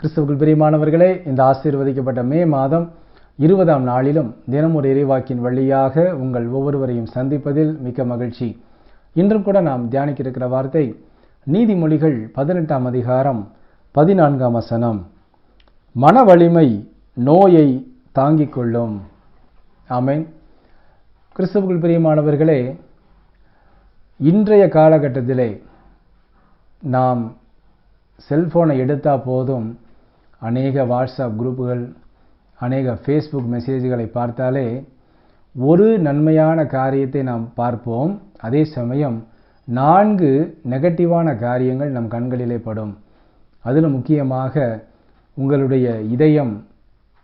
கிறிஸ்துவுக்குள் பிரியமானவர்களே இந்த ஆசீர்வதிக்கப்பட்ட மே மாதம் இருபதாம் நாளிலும் தினம் ஒரு இறைவாக்கின் வழியாக உங்கள் ஒவ்வொருவரையும் சந்திப்பதில் மிக்க மகிழ்ச்சி. இன்றும் கூட நாம் தியானிக்க இருக்கிற வார்த்தை நீதிமொழிகள் பதினெட்டாம் அதிகாரம் பதினான்காம் வசனம். மன வலிமை நோயை தாங்கிக் கொள்ளும். ஆமேன். கிறிஸ்துவுக்குள் பிரியமானவர்களே இன்றைய காலகட்டத்திலே நாம் செல்ஃபோனை எடுத்தால் போதும் அநேக வாட்ஸ்அப் குரூப்புகள் அநேக ஃபேஸ்புக் மெசேஜ்களை பார்த்தாலே ஒரு நன்மையான காரியத்தை நாம் பார்ப்போம். அதே சமயம் நான்கு நெகட்டிவான காரியங்கள் நம் கண்களிலே படும். அதில் முக்கியமாக உங்களுடைய இதயம்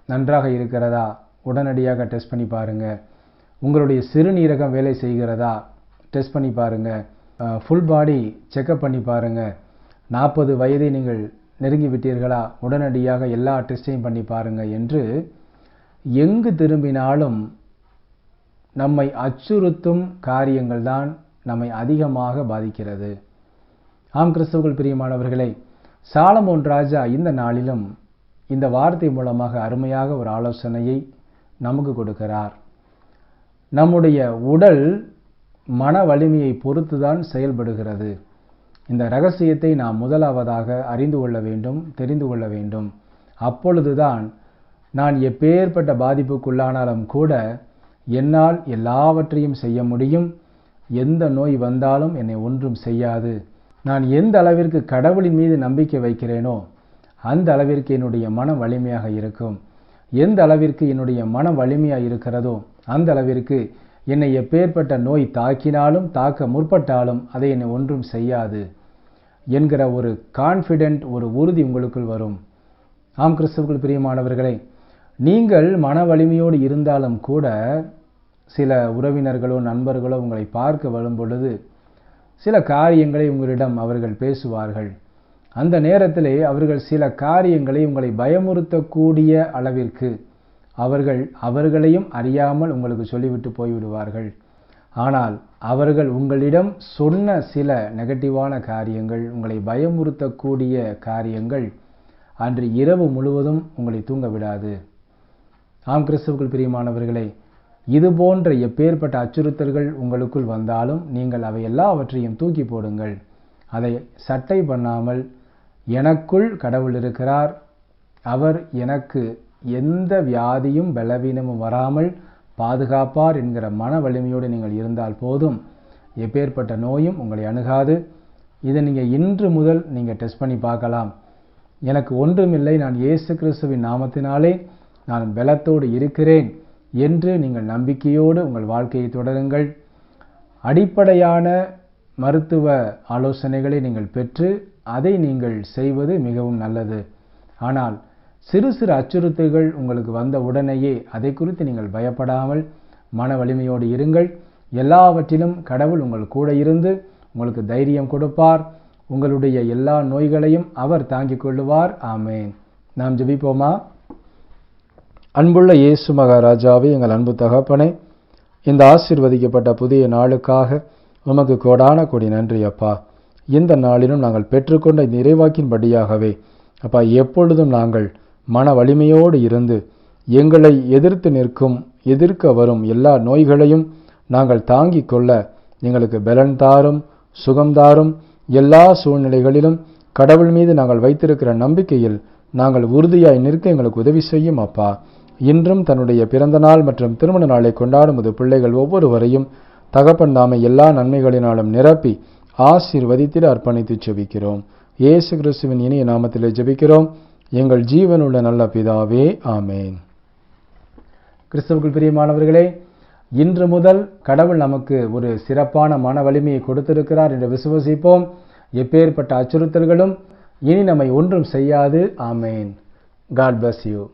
நன்றாக இருக்கிறதா? உடனடியாக டெஸ்ட் பண்ணி பாருங்கள் உங்களுடைய சிறுநீரகம் வேலை செய்கிறதா? டெஸ்ட் பண்ணி பாருங்கள் ஃபுல் பாடி செக்கப் பண்ணி பாருங்கள் நாற்பது வயதை நீங்கள் நெருங்கி விட்டீர்களா உடனடியாக எல்லா டெஸ்டையும் பண்ணி பாருங்கள் என்று எங்கு திரும்பினாலும் நம்மை அச்சுறுத்தும் காரியங்கள் தான் நம்மை அதிகமாக பாதிக்கிறது. ஆம் கிறிஸ்தவர்கள் பிரியமானவர்களே சாலமோன் ராஜா இந்த நாளிலும் இந்த வார்த்தை மூலமாக அருமையாக ஒரு ஆலோசனையை நமக்கு கொடுக்கிறார். நம்முடைய உடல் மன வலிமையை பொறுத்துதான் செயல்படுகிறது. இந்த ரகசியத்தை நாம் முதலாவதாக அறிந்து கொள்ள வேண்டும் தெரிந்து கொள்ள வேண்டும். அப்பொழுதுதான் நான் எப்பேற்பட்ட பாதிப்புக்குள்ளானாலும் கூட என்னால் எல்லாவற்றையும் செய்ய முடியும். எந்த நோய் வந்தாலும் என்னை ஒன்றும் செய்யாது. நான் எந்த அளவிற்கு கடவுளின் மீது நம்பிக்கை வைக்கிறேனோ அந்த அளவிற்கு என்னுடைய மனம் வலிமையாக இருக்கும். எந்த அளவிற்கு என்னுடைய மனம் வலிமையாக இருக்கிறதோ அந்த அளவிற்கு என்னை எப்பேற்பட்ட நோய் தாக்கினாலும் தாக்க முற்பட்டாலும் அதை என்னை ஒன்றும் செய்யாது. என்கிற ஒரு கான்ஃபிடென்ட் ஒரு உறுதி உங்களுக்குள் வரும். ஆம் கிறிஸ்துவுக்குள் பிரியமானவர்களே நீங்கள் மன வலிமையோடு இருந்தாலும் கூட சில உறவினர்களோ நண்பர்களோ உங்களை பார்க்க வரும் பொழுது சில காரியங்களை உங்களிடம் அவர்கள் பேசுவார்கள். அந்த நேரத்திலே அவர்கள் சில காரியங்களை உங்களை பயமுறுத்தக்கூடிய அளவிற்கு அவர்கள் அவர்களையும் அறியாமல் உங்களுக்கு சொல்லிவிட்டு போய்விடுவார்கள். ஆனால் அவர்கள் உங்களிடம் சொன்ன சில நெகட்டிவான காரியங்கள் உங்களை பயமுறுத்தக்கூடிய காரியங்கள் அன்று இரவு முழுவதும் உங்களை தூங்க விடாது. ஆம் கிறிஸ்துவுக்குள் பிரியமானவர்களே இது போன்ற எப்பேற்பட்ட அச்சுறுத்தல்கள் உங்களுக்குள் வந்தாலும் நீங்கள் அவை எல்லாவற்றையும் தூக்கி போடுங்கள். அதை சட்டை பண்ணாமல் எனக்குள் கடவுள் இருக்கிறார். அவர் எனக்கு எந்த வியாதியும் பலவீனமும் வராமல் பாதுகாப்பார் என்கிற மன வலிமையோடு நீங்கள் இருந்தால் போதும். எப்பேற்பட்ட நோயும் உங்களை அணுகாது. இதை நீங்கள் இன்று முதல் நீங்கள் டெஸ்ட் பண்ணி பார்க்கலாம். எனக்கு ஒன்றுமில்லை நான் இயேசு கிறிஸ்துவின் நாமத்தினாலே நான் பலத்தோடு இருக்கிறேன் என்று நீங்கள் நம்பிக்கையோடு உங்கள் வாழ்க்கையை தொடருங்கள். அடிப்படையான மருத்துவ ஆலோசனைகளை நீங்கள் பெற்று அதை நீங்கள் செய்வது மிகவும் நல்லது. ஆனால் சிறு சிறு அச்சுறுத்தல்கள் உங்களுக்கு வந்த உடனேயே அதை குறித்து நீங்கள் பயப்படாமல் மன வலிமையோடு இருங்கள். எல்லாவற்றிலும் கடவுள் உங்கள் கூட இருந்து உங்களுக்கு தைரியம் கொடுப்பார். உங்களுடைய எல்லா நோய்களையும் அவர் தாங்கிக் கொள்ளுவார். ஆமேன். நாம் ஜபிப்போமா? அன்புள்ள இயேசு மகாராஜாவே எங்கள் அன்பு தகப்பனே இந்த ஆசிர்வதிக்கப்பட்ட புதிய நாளுக்காக உமக்கு கோடான கொடி நன்றி அப்பா. இந்த நாளிலும் நாங்கள் பெற்றுக்கொண்ட நிறைவாக்கின்படியாகவே அப்பா எப்பொழுதும் நாங்கள் மன வலிமையோடு இருந்து எங்களை எதிர்த்து நிற்கும் எதிர்க்க வரும் எல்லா நோய்களையும் நாங்கள் தாங்கிக் கொள்ள எங்களுக்கு பலன் தாரும் சுகம் தாரும். எல்லா சூழ்நிலைகளிலும் கடவுள் மீது நாங்கள் வைத்திருக்கிற நம்பிக்கையில் நாங்கள் உறுதியாய் நிற்க எங்களுக்கு உதவி செய்யும் அப்பா. இன்றும் தன்னுடைய பிறந்த நாள் மற்றும் திருமண நாளை கொண்டாடும்போது பிள்ளைகள் ஒவ்வொருவரையும் தகப்பன் தாமை எல்லா நன்மைகளினாலும் நிரப்பி ஆசீர்வதித்திட அர்ப்பணித்து ஜெபிக்கிறோம் இயேசு கிறிஸ்துவின் இனிய நாமத்திலே ஜெபிக்கிறோம். எங்கள் ஜீவனுள்ள நல்ல பிதாவே ஆமேன். கிறிஸ்துவுக்குள் பிரியமானவர்களே இன்று முதல் கடவுள் நமக்கு ஒரு சிறப்பான மன வலிமையை கொடுத்திருக்கிறார் என்று விசுவசிப்போம். எப்பேற்பட்ட அச்சுறுத்தல்களும் இனி நம்மை ஒன்றும் செய்யாது ஆமேன். God bless you